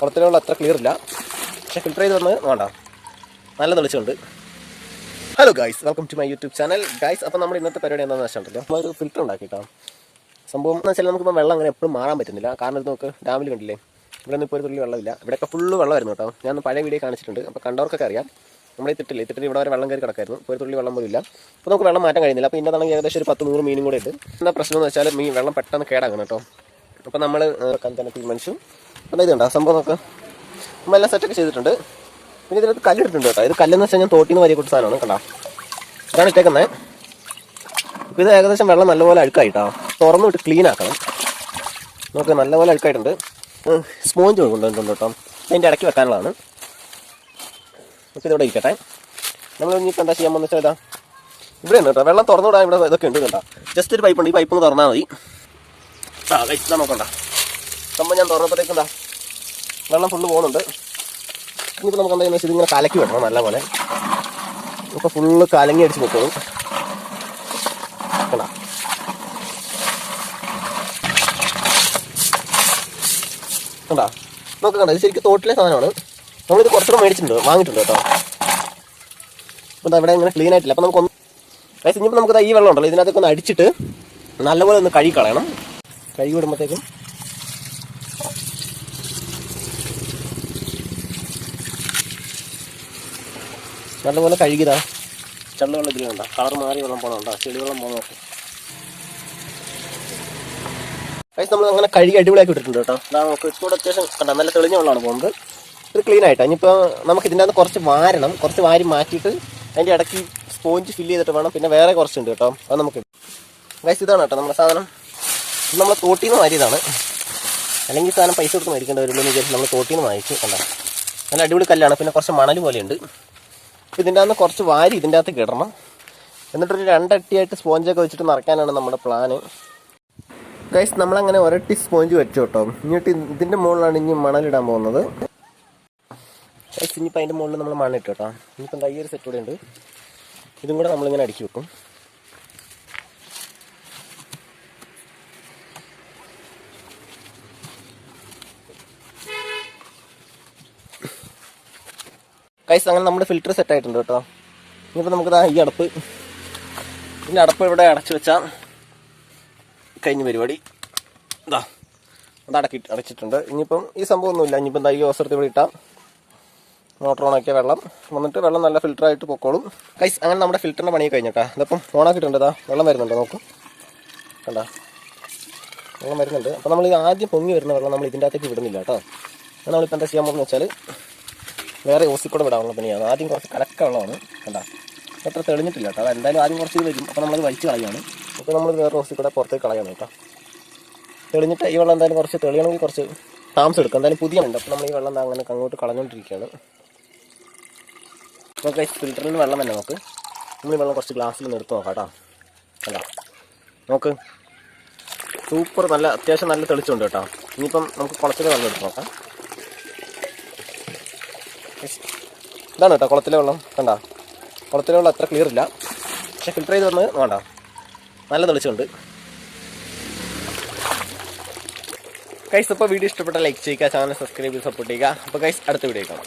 കുളത്തിലെ വെള്ളം അത്ര ക്ലിയർ ഇല്ല. പക്ഷെ ഫിൽറ്റർ ചെയ്ത് വന്ന് വേണ്ട. നല്ല തെളിച്ചുണ്ട് hello guys welcome to my YouTube channel guys അപ്പോൾ നമ്മുടെ ഇന്നത്തെ പരിപാടി എന്താണെന്ന് വെച്ചിട്ടുണ്ടല്ലോ നമ്മൾ ഒരു ഫിൽറ്റർ ഉണ്ടാക്കിയിട്ടാണ് സംഭവം എന്ന് വെച്ചാൽ നമുക്കിപ്പോൾ വെള്ളം അങ്ങനെ എപ്പോഴും മാറാൻ പറ്റുന്നില്ല. കാരണം ഇത് നമുക്ക് ഡാമിൽ കണ്ടില്ലേ? ഇവിടെ നിന്ന് ഇപ്പോൾ ഒരു തുള്ളി വെള്ളമില്ല. ഇവിടെയൊക്കെ ഫുള്ള് വെള്ളമായിരുന്നു കേട്ടോ. ഞാൻ പഴയ വീഡിയോ കാണിച്ചിട്ടുണ്ട്. അപ്പോൾ കണ്ടവർക്കൊക്കെ അറിയാം. നമ്മുടെ ഈ തിട്ടില്ലേ തിട്ടിൽ ഇവിടെ വരെ വെള്ളം കയറി കിടക്കായിരുന്നു. ഒരു തുള്ളി വെള്ളം പോലും ഇല്ല. അപ്പോൾ നമുക്ക് വെള്ളം മാറ്റാൻ കഴിയുന്നില്ല. അപ്പോൾ ഇന്നതാണെങ്കിൽ ഏകദേശം ഒരു പത്ത് നൂറ് മീനും കൂടെ ഉണ്ട്. എന്താ പ്രശ്നം എന്ന് വെച്ചാൽ മീൻ വെള്ളം പെട്ടെന്ന് കേടാകണം കേട്ടോ. അപ്പോൾ നമ്മൾ തന്നെ തീരുമാനിച്ചു. അപ്പോൾ ഇത് കണ്ടോ സംഭവം നോക്കാം. നമ്മൾ എല്ലാം സെറ്റൊക്കെ ചെയ്തിട്ടുണ്ട്. പിന്നെ ഇതിനകത്ത് കല്ലിട്ടിട്ടുണ്ട് കേട്ടോ. ഇത് കല്ലെന്ന് വെച്ചാൽ ഞാൻ തോട്ടിന്ന് വലിയ കൊടുത്ത സാധനമാണ് കണ്ടോ? ഇതാണ് ഇട്ടേക്കുന്നത് അപ്പോൾ ഇത് ഏകദേശം വെള്ളം നല്ലപോലെ അഴുക്കായിട്ടോ. തുറന്നു വിട്ട് ക്ലീൻ ആക്കണം. നമുക്ക് നല്ലപോലെ അഴുക്കായിട്ടുണ്ട്. സ്പോഞ്ച് കൊണ്ടുവന്നിട്ടുണ്ട് കേട്ടോ. അതിന്റെ ഇടയ്ക്ക് വെക്കാനുള്ളതാണ്. നമുക്ക് ഇതിവിടെ ഇരിക്കട്ടെ. നമ്മൾ ഇനിയിപ്പോൾ എന്താ ചെയ്യാൻ പോകുന്ന വെച്ചാൽ ഇതാ ഇവിടെ ഉണ്ട് കേട്ടോ. വെള്ളം തുറന്നു വിടാൻ ഇവിടെ ഇതൊക്കെ ഉണ്ട് കേട്ടോ. ജസ്റ്റ് ഒരു പൈപ്പ് ഉണ്ട്. ഈ പൈപ്പ് ഒന്ന് തുറന്നാൽ മതി. ആ കഴിച്ചാൽ നോക്കണ്ട. സംഭവം ഞാൻ തുറന്നപ്പോഴത്തേക്ക് എന്താ വെള്ളം ഫുള്ള് പോകുന്നുണ്ട് ഇനിയിപ്പോൾ നമുക്ക് എന്താ വെച്ചാൽ ഇതിങ്ങനെ കലക്കി വിടണം നല്ലപോലെ. ഇപ്പോൾ ഫുള്ള് കലങ്ങി അടിച്ച് നിൽക്കണം കണ്ടാ? കണ്ടാ? നമുക്ക് കണ്ട? ഇത് ശരിക്കും തോട്ടിലെ സാധനമാണ്. നമ്മളിത് കുറച്ചുകൂടെ മേടിച്ചിട്ടുണ്ട്. വാങ്ങിയിട്ടുണ്ട് കേട്ടോ. അപ്പോൾ ഇവിടെ ഇങ്ങനെ ക്ലീൻ ആയിട്ടില്ല. അപ്പോൾ നമുക്കൊന്ന് അതായത് ഇനിയിപ്പോൾ നമുക്ക് ഈ വെള്ളം ഉണ്ടല്ലോ. ഇതിനകത്തൊക്കെ ഒന്ന് അടിച്ചിട്ട് നല്ലപോലെ ഒന്ന് കഴുകി കളയണം. കഴുകി വിടുമ്പോഴത്തേക്കും നല്ലപോലെ കഴുകിയതാ. ചള്ള വെള്ളം ഇതിൽ വേണ്ട. കളർ മാറി വെള്ളം പോകണുണ്ടോ ചെളി വെള്ളം പോകുന്നതൊക്കെ ഗൈസ് നമ്മൾ അങ്ങനെ കഴുകി അടിപൊളിയാക്കി ഇട്ടിട്ടുണ്ട് കേട്ടോ. അതാ നമുക്ക് ഇട്ടുകൂടെ അത്യാവശ്യം കണ്ട നല്ല തെളിഞ്ഞ വെള്ളമാണ് പോകുന്നത്. ഇത് ക്ലീൻ ആയിട്ട്? ഇനിയിപ്പോൾ നമുക്ക് ഇതിന്റെ അകത്ത് കുറച്ച് വാരണം. കുറച്ച് വാരി മാറ്റിയിട്ട് അതിന്റെ ഇടയ്ക്ക് സ്പോഞ്ച് ഫില്ല് ചെയ്തിട്ട് വേണം. പിന്നെ വേറെ കുറച്ചുണ്ട് കേട്ടോ. അത് നമുക്ക് ഗൈസ് ഇതാണ് കേട്ടോ നമ്മുടെ സാധനം. നമ്മൾ തോട്ടിൽ നിന്ന് മാറ്റിയതാണ് അല്ലെങ്കിൽ സാധനം പൈസ കൊടുത്ത് മേടിക്കേണ്ടി വരുമ്പോൾ വിചാരിച്ച് നമ്മൾ തോട്ടിൽ നിന്ന് വാങ്ങിച്ചു കണ്ടോ. നല്ല അടിപൊളി കല്ലാണ്. പിന്നെ കുറച്ച് മണൽ പോലെയുണ്ട്. ഇതിന്റെ അകത്ത് കുറച്ച് വാരി ഇതിന്റെ അകത്ത് കിടണം. എന്നിട്ടൊരു രണ്ടട്ടിയായിട്ട് സ്പോഞ്ചൊക്കെ വെച്ചിട്ട് നിറയ്ക്കാനാണ് നമ്മുടെ പ്ലാന് ഗൈസ് നമ്മളങ്ങനെ ഒരട്ടി സ്പോഞ്ച് വെച്ചു കേട്ടോ. ഇങ്ങോട്ട് ഇതിന്റെ മുകളിലാണ് ഇനി മണലിടാൻ പോകുന്നത്. ഗൈസ് ഇനിയിപ്പോൾ അതിന്റെ മുകളിൽ നമ്മൾ മണ്ണിട്ട് കേട്ടോ. ഇനിയിപ്പോൾ കയ്യൊരു സെറ്റ് കൂടെ ഉണ്ട്. ഇതും കൂടെ നമ്മളിങ്ങനെ അടുക്കി വെക്കും. ഗൈസ് അങ്ങനെ നമ്മുടെ ഫിൽറ്റർ സെറ്റ് ആയിട്ടുണ്ട് കേട്ടോ. ഇനിയിപ്പോൾ നമുക്ക് ഈ അടപ്പ്. ഇതിന്റെ അടപ്പ് ഇവിടെ അടച്ചു വെച്ചാൽ കഴിഞ്ഞ പരിപാടി. ഇതാ അത് അടക്കി അടച്ചിട്ടുണ്ട്. ഇനിയിപ്പം ഈ സംഭവം ഒന്നുമില്ല ഇനിയിപ്പം എന്താ ഈ അവസരത്തിൽ ഇവിടെ ഇട്ടാൽ മോട്ടർ ഓണാക്കിയ വെള്ളം. വന്നിട്ട് വെള്ളം നല്ല ഫിൽറ്റർ ആയിട്ട് പൊക്കോളും. കൈസ് അങ്ങനെ നമ്മുടെ ഫിൽറ്ററിന്റെ പണി കഴിഞ്ഞിട്ടാ ഇതിപ്പം ഓണാക്കിയിട്ടുണ്ട്. ഇതാ വെള്ളം വരുന്നുണ്ട് നോക്കും. കണ്ടാ? വെള്ളം വരുന്നുണ്ട്. അപ്പോൾ നമ്മൾ ഈ ആദ്യം പൊങ്ങി വരുന്ന വെള്ളം നമ്മൾ ഇതിന്റെ അകത്തേക്ക് വിടുന്നില്ല കേട്ടോ നമ്മളിപ്പോൾ എന്താ ചെയ്യാൻ പോകുന്നത് വെച്ചാൽ വേറെ ഓസിക്കൂടെ വിടാനുള്ള പണിയാണ്. ആദ്യം കുറച്ച് കലക്ക വെള്ളമാണ് കണ്ടാ? അത്ര തെളിഞ്ഞിട്ടില്ല കേട്ടോ. അത് എന്തായാലും ആദ്യം കുറച്ച് വരും. അപ്പോൾ നമ്മളത് വലിച്ച് കളയാണ് അപ്പോൾ നമ്മൾ വേറെ ഓസിക്കൂടെ പുറത്തേക്ക് കളയാണ് കേട്ടോ. തെളിഞ്ഞിട്ട് ഈ വെള്ളം എന്തായാലും കുറച്ച് തെളിയണമെങ്കിൽ കുറച്ച് താമസം എടുക്കും. എന്തായാലും പുതിയ ഉണ്ട്. അപ്പോൾ നമ്മൾ ഈ വെള്ളം അങ്ങനെ അങ്ങോട്ട് കളഞ്ഞുകൊണ്ടിരിക്കുകയാണ് അപ്പോൾ ഫിൽറ്ററിൽ വെള്ളം തന്നെ നമുക്ക്. നമ്മൾ ഈ വെള്ളം കുറച്ച് ഗ്ലാസ്സിൽ എടുത്ത് നോക്കാം കേട്ടോ. അല്ല നോക്ക് സൂപ്പർ നല്ല അത്യാവശ്യം നല്ല തെളിച്ചുണ്ട് കേട്ടോ. ഇനിയിപ്പം നമുക്ക് കുളത്തിലെ വെള്ളം എടുത്ത് നോക്കാം. ഇതാണ് കേട്ടോ കുളത്തിലെ വെള്ളം. കണ്ട? കുളത്തിലെ വെള്ളം അത്ര ക്ലിയർ ഇല്ല. പക്ഷെ ഫിൽറ്റർ ചെയ്ത് വന്ന് വേണ്ട. നല്ല തെളിച്ചുണ്ട് കൈസ് ഇപ്പോൾ വീഡിയോ ഇഷ്ടപ്പെട്ട ലൈക്ക് ചെയ്യുക ചാനൽ സബ്സ്ക്രൈബ് ചെയ്ത് സപ്പോർട്ട് ചെയ്യുക. അപ്പോൾ കൈസ് അടുത്ത വീഡിയോ കാണാം.